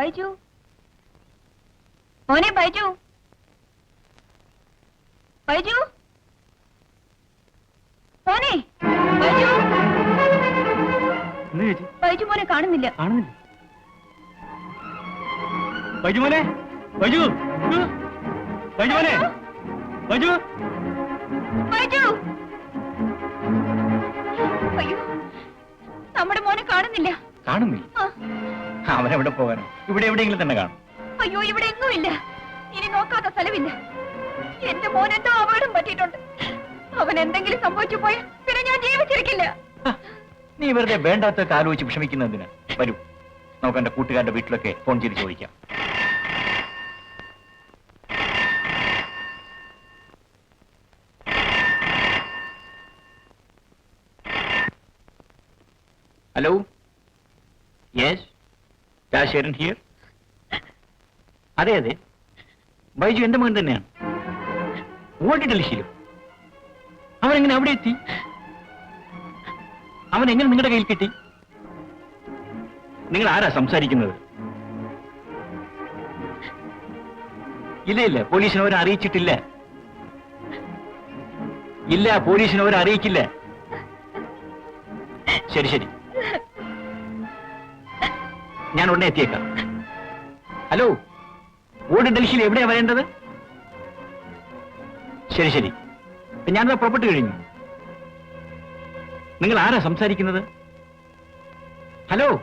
ബൈജു? മോനെ ബൈജു? ബൈജു? മോനെ ബൈജു? ബൈജു മോനെ കാണുന്നില്ല. കാണുന്നില്ല. ബൈജു മോനെ ബൈജു ബൈജു മോനെ ബൈജു. ബൈജു! അയ്യോ നമ്മുടെ മോനെ കാണുന്നില്ല. കാണുന്നില്ല. ആ, അവനെവിടെ പോകാനോ. ഇവിടെ എവിടെയെങ്കിലും തന്നെ കാണും. അയ്യോ ഇവിടെ എങ്ങുമില്ല ഇനി നോക്കാത്ത സ്ഥലമില്ല. എന്റെ മോൻ എന്തോ അപകടം പറ്റിയിട്ടുണ്ട്. അവൻ എന്തെങ്കിലും സംഭവിച്ചു പോയാൽ പിന്നെ ഞാൻ ജീവിച്ചിരിക്കില്ല. നീ വെറുതെ വേണ്ടാത്തൊക്കെ ആലോചിച്ച് വിഷമിക്കുന്നതിന് വരൂ നമുക്ക് എന്റെ കൂട്ടുകാരുടെ വീട്ടിലൊക്കെ ഫോൺ ചെയ്ത് ചോദിക്കാം. ഹലോ? രാജശേഖരൻ ഹിയർ അതെ അതെ. ബൈജു എന്റെ മകൻ തന്നെയാണ്. ഓടിട്ടല്ലേ ശീലം. അവനെങ്ങനെ അവിടെ എത്തി? അവൻ എങ്ങനെ നിങ്ങളുടെ കയ്യിൽ കിട്ടി? നിങ്ങൾ ആരാ സംസാരിക്കുന്നത്? ഇല്ല ഇല്ല പോലീസിനെ അറിയിച്ചിട്ടില്ല. ഇല്ല അറിയിക്കില്ല. ശരി ശരി. ഞാൻ ഉടനെ എത്തിയേക്കാം. ഹലോ ഓട് ഡൽഹിയിൽ എവിടെയാ വരേണ്ടത്? ശരി ശരി. ഞാനിതാ പുറപ്പെട്ടു കഴിഞ്ഞു. നിങ്ങൾ ആരാ സംസാരിക്കുന്നത്? ഹലോ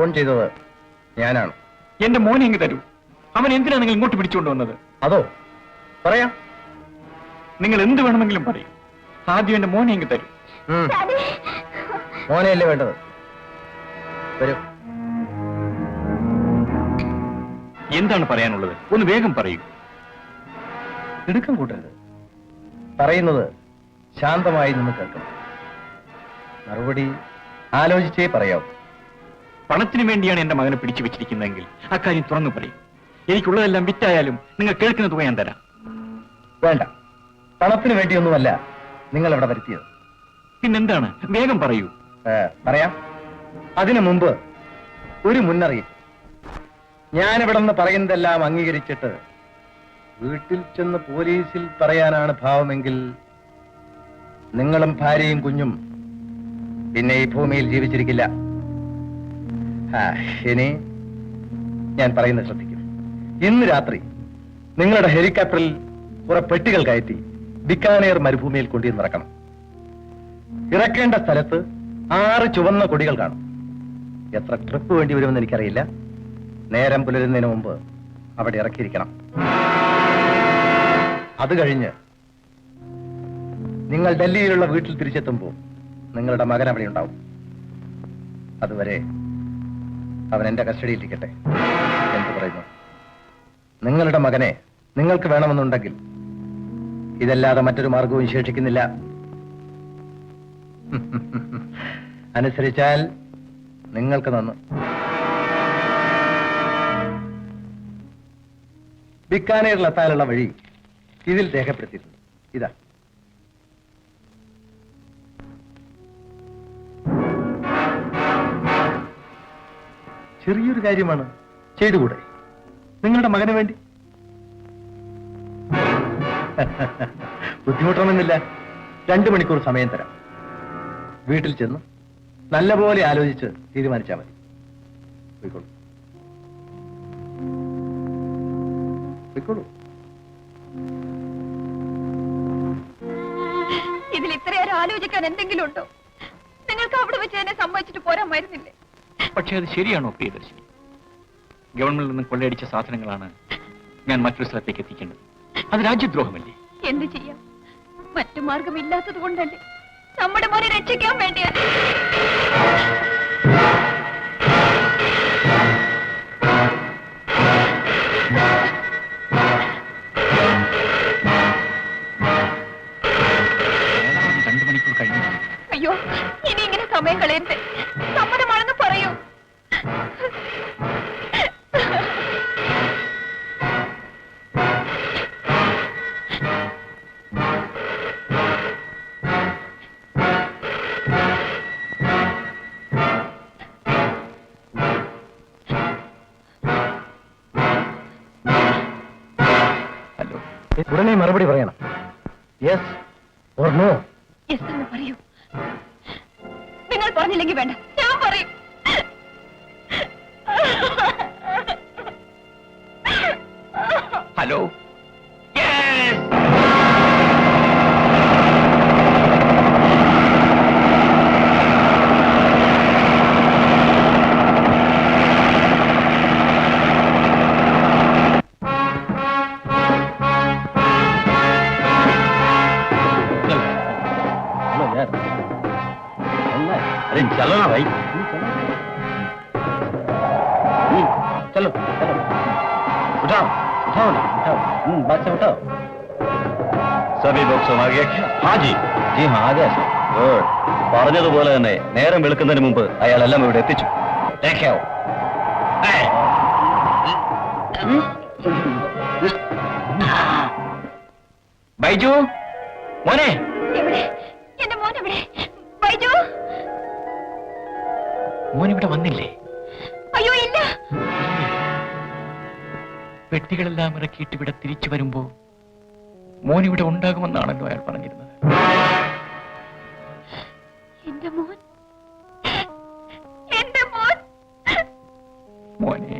ഫോൺ ചെയ്തത് ഞാനാണ്. എന്റെ മോനെ ഇങ്ങ് തരൂ. അവൻ എന്തിനാ നിങ്ങൾ ഇങ്ങോട്ട് പിടിച്ചുകൊണ്ട് വന്നത്? അതോ? പറയാം. നിങ്ങൾ എന്ത് വേണമെങ്കിലും പറയും. ആദ്യം എന്റെ മോനെ ഇങ്ങ് തരൂ. മോനെയല്ലേ വേണ്ടത്? വരൂ. എന്താണ് പറയാനുള്ളത്? ഒന്ന് വേഗം പറയൂ. തിടുക്കം കൂട്ടരുത്. പറയുന്നത് ശാന്തമായി നിന്ന് കേൾക്കണം. മറുപടി ആലോചിച്ചേ പറയാവൂ. പണത്തിന് വേണ്ടിയാണ് എന്റെ മകനെ പിടിച്ചു വെച്ചിരിക്കുന്നതെങ്കിൽ അക്കാര്യം തുറന്നു പറയും. എനിക്കുള്ളതെല്ലാം വിറ്റായാലും നിങ്ങൾ കേൾക്കുന്ന തുക ഞാൻ തരാം. വേണ്ട. പണത്തിന് വേണ്ടിയൊന്നുമല്ല നിങ്ങൾ ഇവിടെ വരുത്തിയത്. പിന്നെന്താണ്? വേഗം പറയൂ. പറയാം. അതിനു മുമ്പ് ഒരു മുന്നറിയിപ്പ്. ഞാനിവിടെ നിന്ന് പറയുന്നതെല്ലാം അംഗീകരിച്ചിട്ട് വീട്ടിൽ ചെന്ന് പോലീസിൽ പറയാനാണ് ഭാവമെങ്കിൽ നിങ്ങളും ഭാര്യയും കുഞ്ഞും പിന്നെ ഈ ഭൂമിയിൽ ജീവിച്ചിരിക്കില്ല. ഇനി ഞാൻ പറയുന്നത് ശ്രദ്ധിക്കും. ഇന്ന് രാത്രി നിങ്ങളുടെ ഹെലികോപ്റ്ററിൽ കുറെ പെട്ടികൾ കയറ്റി ബിക്കാനേർ മരുഭൂമിയിൽ കൊണ്ടു ഇറക്കണം ഇറക്കേണ്ട സ്ഥലത്ത് ആറ് ചുവന്ന കൊടികൾ കാണും. എത്ര ട്രിപ്പ് വേണ്ടി വരുമെന്ന് എനിക്കറിയില്ല. നേരം പുലരുന്നതിന് മുമ്പ് അവിടെ ഇറക്കിയിരിക്കണം. അത് കഴിഞ്ഞ് നിങ്ങൾ ഡൽഹിയിലുള്ള വീട്ടിൽ തിരിച്ചെത്തുമ്പോൾ നിങ്ങളുടെ മകൻ അവിടെ ഉണ്ടാവും. അതുവരെ അവൻ എന്റെ കസ്റ്റഡിയിലിരിക്കട്ടെ എന്ത് പറയുന്നു. നിങ്ങളുടെ മകനെ നിങ്ങൾക്ക് വേണമെന്നുണ്ടെങ്കിൽ ഇതല്ലാതെ മറ്റൊരു മാർഗവും ശേഷിക്കുന്നില്ല അനുസരിച്ചാൽ നിങ്ങൾക്ക് നന്ന്. ബിക്കാനേറിലെത്താനുള്ള വഴി ഇതിൽ രേഖപ്പെടുത്തിയിട്ടുണ്ട്. ഇതാ. ചെറിയൊരു കാര്യമാണ് ചെയ്തുകൂടെ? നിങ്ങളുടെ മകന് വേണ്ടി? ബുദ്ധിമുട്ടണമെന്നില്ല രണ്ടു മണിക്കൂർ സമയം തരാം. വീട്ടിൽ ചെന്ന് നല്ലപോലെ ആലോചിച്ച് തീരുമാനിച്ചാൽ മതി. പോയിക്കോളൂ. പോയിക്കോളൂ. ഇതിൽ ഇത്രയേറെ ആലോചിക്കാൻ എന്തെങ്കിലും ഉണ്ടോ നിങ്ങൾക്ക് അവിടെ വെച്ച് എന്നെ സമ്മതിച്ചിട്ട് പോരാൻ മരുന്നില്ലേ? പക്ഷേ അത് ശരിയാണോ പ്രിയദർശി ഗവൺമെന്റിൽ നിന്ന് കൊള്ളയടിച്ച സാധനങ്ങളാണ് ഞാൻ മറ്റൊരു സ്ഥലത്തേക്ക് എത്തിക്കേണ്ടത്. അത് രാജ്യദ്രോഹമല്ലേ? എന്ത് ചെയ്യാം? മറ്റു മാർഗമില്ലാത്തത് കൊണ്ടല്ലേ? നമ്മുടെ മോനെ രക്ഷിക്കാൻ വേണ്ടിയാണ് ഉടനെ മറുപടി പറയണം. യെസ് ഓർ നോ യെസ് എന്ന് പറയൂ. നിങ്ങൾ പറഞ്ഞില്ലെങ്കിൽ വേണ്ട. ഞാൻ പറയും. ഹലോ चलो ना भाई हम्म, चलो चलो उठाओ उठाओ ना उठाओ हम्म, बात से उठाओ സബി ബോക്സും ആ ഗയാ ക്യാ? हाँ जी जी हाँ आ गया सर Good. പറഞ്ഞതുപോലെ തന്നെ നേരം വെളുക്കുന്നതിന് മുമ്പ് അയാളെല്ലാം ഇവിടെ എത്തിച്ചു देखो ബൈജു മോനെ എവിടെ എന്റെ മോൻ എവിടെ മോൻ ഇവിടെ വന്നില്ലേ? അയ്യോ ഇല്ല. പെട്ടികളെല്ലാം ഇറക്കിയിട്ട് ഇവിടെ തിരിച്ചു വരുമ്പോ മോൻ ഇവിടെ ഉണ്ടാകുമെന്നാണല്ലോ അയാൾ പറഞ്ഞിരുന്നത്. എന്റെ മോൻ. എന്റെ മോൻ. മോനെ